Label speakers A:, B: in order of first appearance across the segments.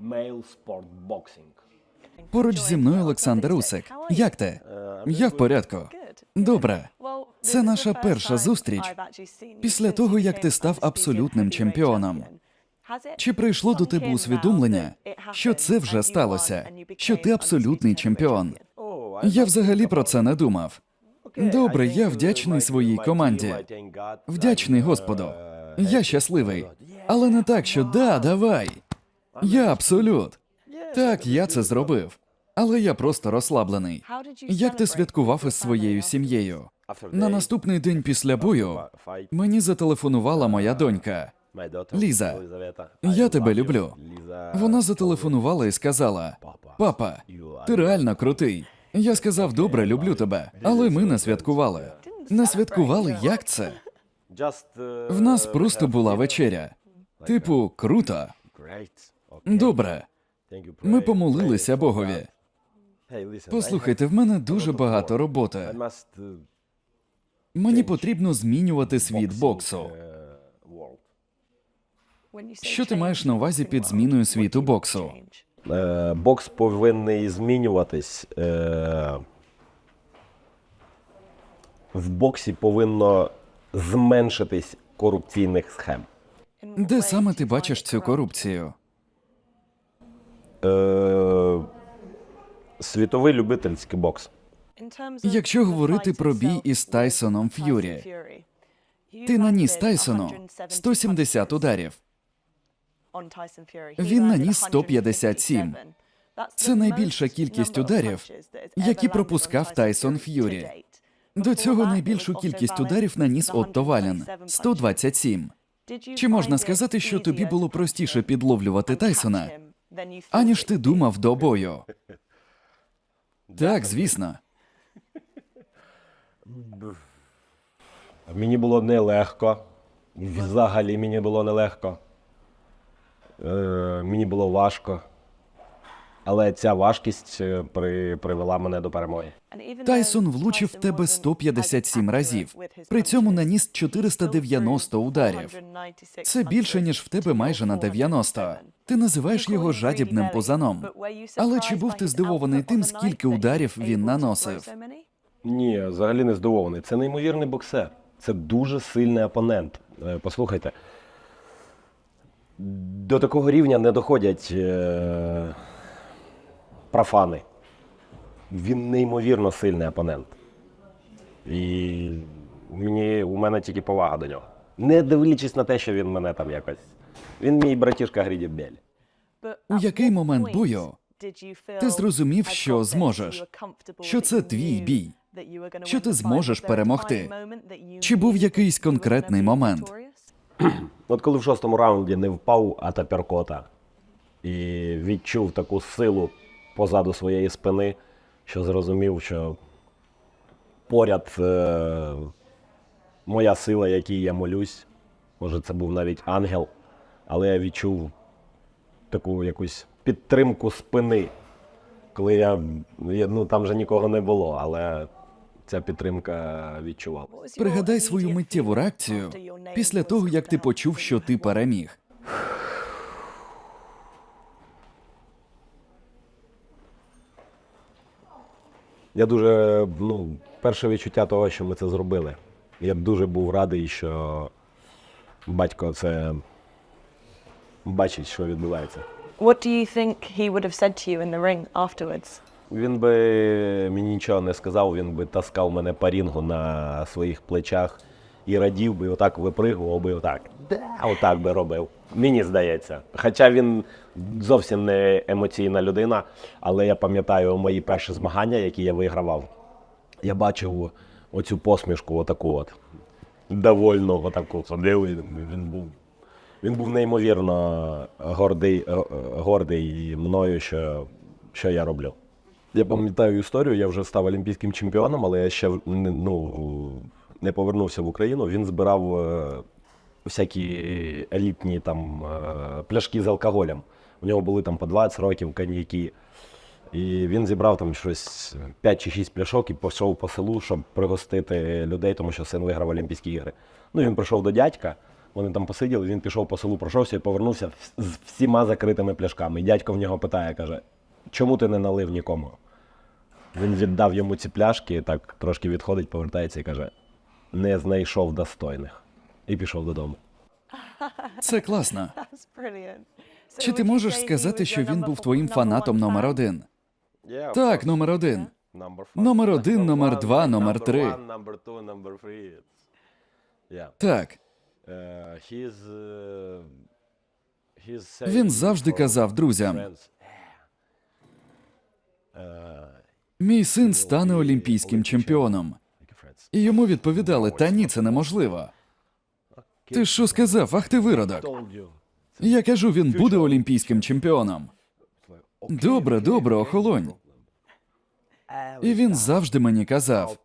A: Male Sport Boxing.
B: Поруч зі мною Олександр Усик. Як ти? Я в порядку. Добре.
C: Це наша перша зустріч
B: Після того, як ти став абсолютним чемпіоном. Чи прийшло до тебе усвідомлення, що це вже сталося, що ти абсолютний чемпіон? Я взагалі про це не думав. Добре, я вдячний своїй команді. Вдячний Господу. Я щасливий. Але не так, що да, давай. Я абсолют. Так, я це зробив. Але я просто розслаблений. Як ти святкував із своєю сім'єю? На наступний день після бою мені зателефонувала моя донька. Ліза, я тебе люблю. Вона зателефонувала і сказала: Папа, ти реально крутий. Я сказав, добре, люблю тебе. Але ми не святкували. Не святкували, як це? В нас просто була вечеря. Типу, круто. Добре. Ми помолилися Богові. Послухайте, в мене дуже багато роботи. Мені потрібно змінювати світ боксу. Що ти маєш на увазі під зміною світу боксу?
A: Е, Бокс повинен змінюватись. Е, В боксі повинно зменшитись корупційних схем.
B: Де саме ти бачиш цю корупцію?
A: Е, Світовий любительський бокс.
B: Якщо говорити про бій із Тайсоном Ф'юрі, ти наніс Тайсону 170 ударів.
C: Він наніс 157.
B: Це найбільша кількість ударів, які пропускав Тайсон Ф'юрі. До цього найбільшу кількість ударів наніс Отто Вален 127. Чи можна сказати, що тобі було простіше підловлювати Тайсона, аніж ти думав до бою? Так, звісно.
A: Мені було нелегко. Взагалі мені було нелегко. Е, мені було важко. Але ця важкість е, при, привела мене до перемоги.
B: Тайсон влучив в тебе 157 разів, при цьому наніс 490 ударів. Це більше, ніж в тебе майже на 90. Ти називаєш його жадібним пузаном. Але чи був ти здивований тим, скільки ударів він наносив?
A: Ні, взагалі не здивований. Це неймовірний боксер. Це дуже сильний опонент. Е, Послухайте. До такого рівня не доходять е, профани. Він неймовірно сильний опонент. І мені, у мене тільки повага до нього. Не дивлячись на те, що він мене там якось. Він мій братішка Гріді Бель.
B: У який момент бою ти зрозумів, що зможеш? Що це твій бій? Що ти зможеш перемогти? Чи був якийсь конкретний момент?
A: От коли в шостому раунді не впав Атаперкота і відчув таку силу позаду своєї спини, що зрозумів, що поряд е, моя сила, якій я молюсь, може це був навіть ангел, але я відчув таку якусь підтримку спини. Коли я, ну там вже нікого не було, але ця підтримка відчувала.
B: Пригадай свою миттєву реакцію після того, як ти почув, що ти переміг.
A: Я дуже, ну, перше відчуття того, що ми це зробили. Я дуже був радий, що батько це бачить, що відбувається.
C: What do you think he would have said to you in the ring afterwards?
A: Він би мені нічого не сказав, він би таскав мене по рінгу на своїх плечах і радів би, отак випригував би, отак. Да, отак би робив. Мені здається. Хоча він зовсім не емоційна людина, але я пам'ятаю мої перші змагання, які я вигравав. Я бачив оцю посмішку, отаку от. Довольно отаку. Він був. Він був неймовірно гордий, е, гордий мною, що, що я роблю. Я пам'ятаю історію, я вже став олімпійським чемпіоном, але я ще ну, не повернувся в Україну. Він збирав е, всякі елітні там, е, пляшки з алкоголем. У нього були там по 20 років коньяки. І він зібрав там щось 5 чи 6 пляшок і пішов по селу, щоб пригостити людей, тому що син виграв Олімпійські ігри. Ну, він прийшов до дядька, Вони там посиділи, він пішов по селу, пройшовся і повернувся з всіма закритими пляшками. І дядько в нього питає, каже: чому ти не налив нікому? Він віддав йому ці пляшки, так трошки відходить, повертається і каже: не знайшов достойних. І пішов додому.
B: Це класно. Чи ти можеш сказати, що він був твоїм фанатом номер один? Так, номер один. Номер один, номер два, номер три. Так, Він завжди казав друзям: мій син стане олімпійським чемпіоном. І йому відповідали: та ні, це неможливо. Ти що сказав? Ах ти виродок. Я кажу, він буде олімпійським чемпіоном. Добре, добре, охолонь. І він завжди мені казав: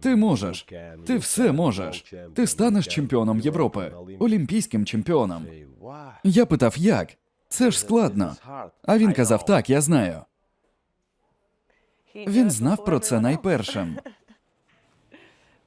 B: ти можеш, ти все можеш. Ти станеш чемпіоном Європи, олімпійським чемпіоном. Я питав, як? Це ж складно. А він казав: так, я знаю. Він знав про це найпершим.